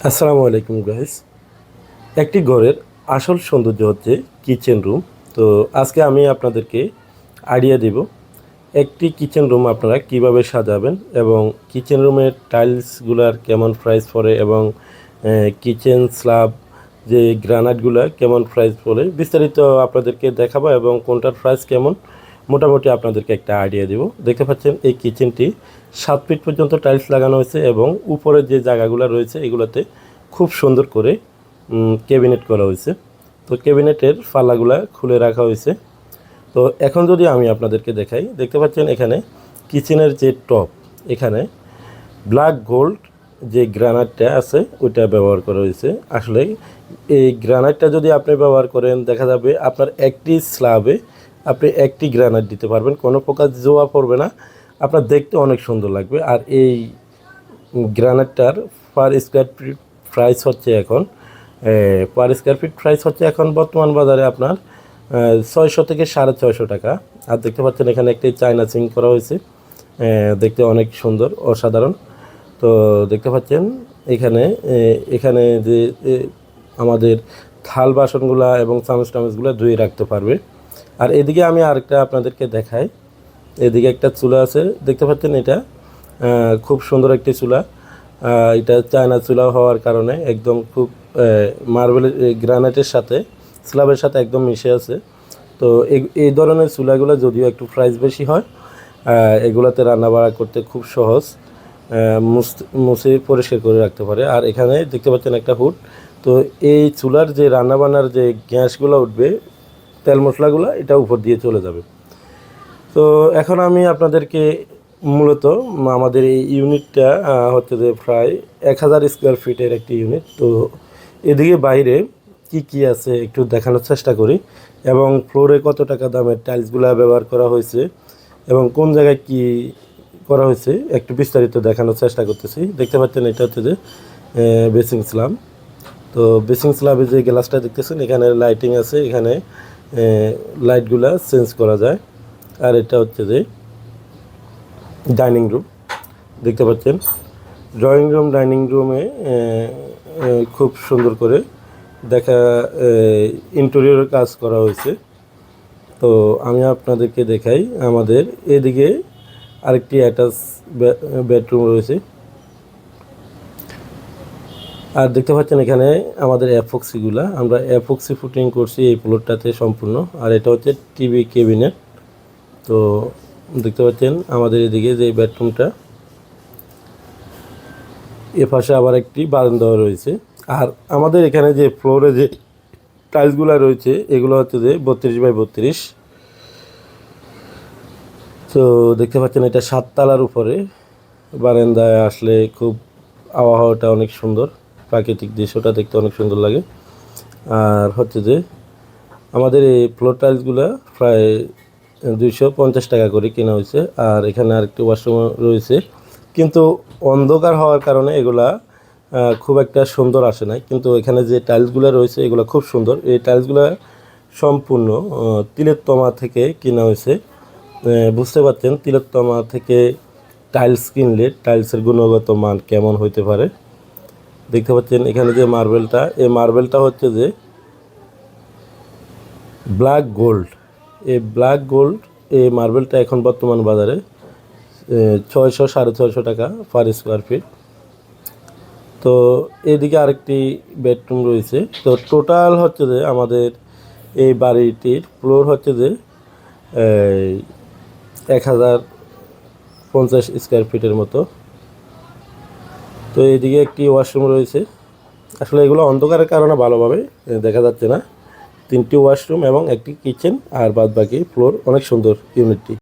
আসসালামু আলাইকুম গাইস একটি ঘরের আসল সৌন্দর্য হচ্ছে কিচেন রুম তো আজকে আমি আপনাদেরকে আইডিয়া দেব, একটি কিচেন রুম আপনারা কীভাবে সাজাবেন এবং কিচেন রুমের টাইলসগুলার কেমন প্রাইস পড়ে এবং কিচেন স্ল্যাব যে গ্রানাইটগুলো কেমন প্রাইস পড়ে বিস্তারিত আপনাদেরকে দেখাবো এবং কোনটার প্রাইস কেমন মোটামুটি আপনাদেরকে একটা আইডিয়া দেব। দেখতে পাচ্ছেন, এই কিচেনটি সাত ফিট পর্যন্ত টাইলস লাগানো হয়েছে এবং উপরের যে জায়গাগুলো রয়েছে, এগুলোতে খুব সুন্দর করে ক্যাবিনেট করা হয়েছে। তো ক্যাবিনেটের ফালাগুলা খুলে রাখা হয়েছে। তো এখন যদি আমি আপনাদেরকে দেখাই, দেখতে পাচ্ছেন এখানে কিচেনের যে টপ এখানে ব্ল্যাক গোল্ড যে গ্রানাইটটা আছে, ওইটা ব্যবহার করা হয়েছে। আসলে এই গ্রানাইটটা যদি আপনি ব্যবহার করেন, দেখা যাবে আপনার একটি স্ল্যাবে আপনি একটি গ্রানাইট দিতে পারবেন, কোনো প্রকার জোয়া পড়বে না। আপনার দেখতে অনেক সুন্দর লাগবে। আর এই গ্রানাইটটার পার স্কোয়ার ফিট প্রাইস হচ্ছে এখন পার স্কোয়ার ফিট প্রাইস হচ্ছে এখন বর্তমান বাজারে আপনার ছয়শো থেকে সাড়ে ছয়শো টাকা। আর দেখতে পাচ্ছেন এখানে একটি চায়না সিং করা হয়েছে দেখতে অনেক সুন্দর, অসাধারণ। তো দেখতে পাচ্ছেন এখানে এখানে যে আমাদের থাল বাসনগুলা এবং চামচ টামচগুলো ধুয়ে রাখতে পারবে। আর এদিকে আমি আরেকটা আপনাদেরকে দেখাই। এদিকে একটা চুলা আছে, দেখতে পাচ্ছেন এটা? খুব সুন্দর একটি চুলা। এটা চায়না চুলা হওয়ার কারণে একদম খুব মার্বেলের গ্রানাইটের সাথে, স্ল্যাবের সাথে একদম মিশে আছে। তো এই- ধরনের চুলাগুলো যদিও একটু প্রাইস বেশি হয় এগুলাতে রান্না বাড়া করতে খুব সহজ মুছে পরিষ্কার করে রাখতে পারে। আর এখানে দেখতে পাচ্ছেন একটা হুড। তো এই চুলার যে রান্নাবান্নার যে গ্যাসগুলো উঠবে তেল মশলাগুলো এটা উপর দিয়ে চলে যাবে। তো এখন আমি আপনাদেরকে মূলত আমাদের এই ইউনিটটা হচ্ছে যে প্রায় এক হাজার স্কোয়ার ফিটের একটি ইউনিট। তো এদিকে বাইরে কি কি আছে একটু দেখানোর চেষ্টা করি এবং ফ্লোরে কত টাকা দামের টাইলসগুলো ব্যবহার করা হয়েছে এবং কোন জায়গায় কি করা হয়েছে একটু বিস্তারিত দেখানোর চেষ্টা করতেছি। দেখতে পাচ্ছেন এটা হচ্ছে যে বেসিং স্লাম তো বেসিং স্ল্যাবে যে গ্লাসটা দেখতেছেন, এখানে লাইটিং আছে, এখানে লাইটগুলা চেঞ্জ করা যায়। আর এটা হচ্ছে যে ডাইনিং রুম। দেখতে পাচ্ছেন? ড্রয়িং রুম, ডাইনিং রুমে খুব সুন্দর করে দেখা ইন্টেরিয়র কাজ করা হয়েছে। তো আমি আপনাদেরকে দেখাই আমাদের এদিকে আরেকটি অ্যাটাচ বেডরুম রয়েছে। আর দেখতে পাচ্ছেন এখানে আমাদের অ্যাফক্সিগুলা আমরা অ্যাফক্সি ফুটিং করছি এই ফ্লোরটাতে সম্পূর্ণ। আর এটা হচ্ছে টিভি কেবিনেট তো দেখতে পাচ্ছেন আমাদের এদিকে যে বেডরুমটা এ পাশে আবার একটি বারান্দাও রয়েছে। আর আমাদের এখানে যে ফ্লোরে যে টাইলসগুলো রয়েছে, এগুলো হচ্ছে যে বত্রিশ বাই বত্রিশ। তো দেখতে পাচ্ছেন এটা সাততলার উপরে। বারান্দায় আসলে খুব আবহাওয়াটা অনেক সুন্দর। প্রাকৃতিক দৃশ্যটা দেখতে অনেক সুন্দর লাগে। আর হচ্ছে যে, আমাদের এই ফ্লোর টাইলসগুলো প্রায় দুইশো পঞ্চাশ টাকা করে কেনা হয়েছে, আর এখানে আরেকটি ওয়াশরুম রয়েছে। কিন্তু অন্ধকার হওয়ার কারণে এগুলা খুব একটা সুন্দর আসে না কিন্তু এখানে যে টাইলসগুলো রয়েছে, এগুলো খুব সুন্দর। এই টাইলসগুলো সম্পূর্ণ তিলোত্তমা থেকে কেনা হয়েছে। বুঝতে পারছেন তিলোত্তমা থেকে টাইলস কিনলে টাইলসের গুণগত মান কেমন হইতে পারে? দেখতে পাচ্ছেন এখানে যে মার্বেলটা, এই মার্বেলটা হচ্ছে যে ব্ল্যাক গোল্ড। এই ব্ল্যাক গোল্ড, এই মার্বেলটা এখন বর্তমান বাজারে ছয়শো সাড়ে ছয়শো টাকা পার স্কোয়ার ফিট তো এদিকে আরেকটি বেডরুম রয়েছে। তো টোটাল হচ্ছে যে আমাদের এই বাড়িটির ফ্লোর হচ্ছে যে এক হাজার পঞ্চাশ স্কোয়ার ফিটের মতো। তো এদিকে একটি ওয়াশরুম রয়েছে। আসলে এগুলো অন্ধকারের কারণে ভালোভাবে দেখা যাচ্ছে না। তিনটি ওয়াশরুম এবং একটি কিচেন আর বাদ বাকি ফ্লোর, অনেক সুন্দর ইউনিটটি।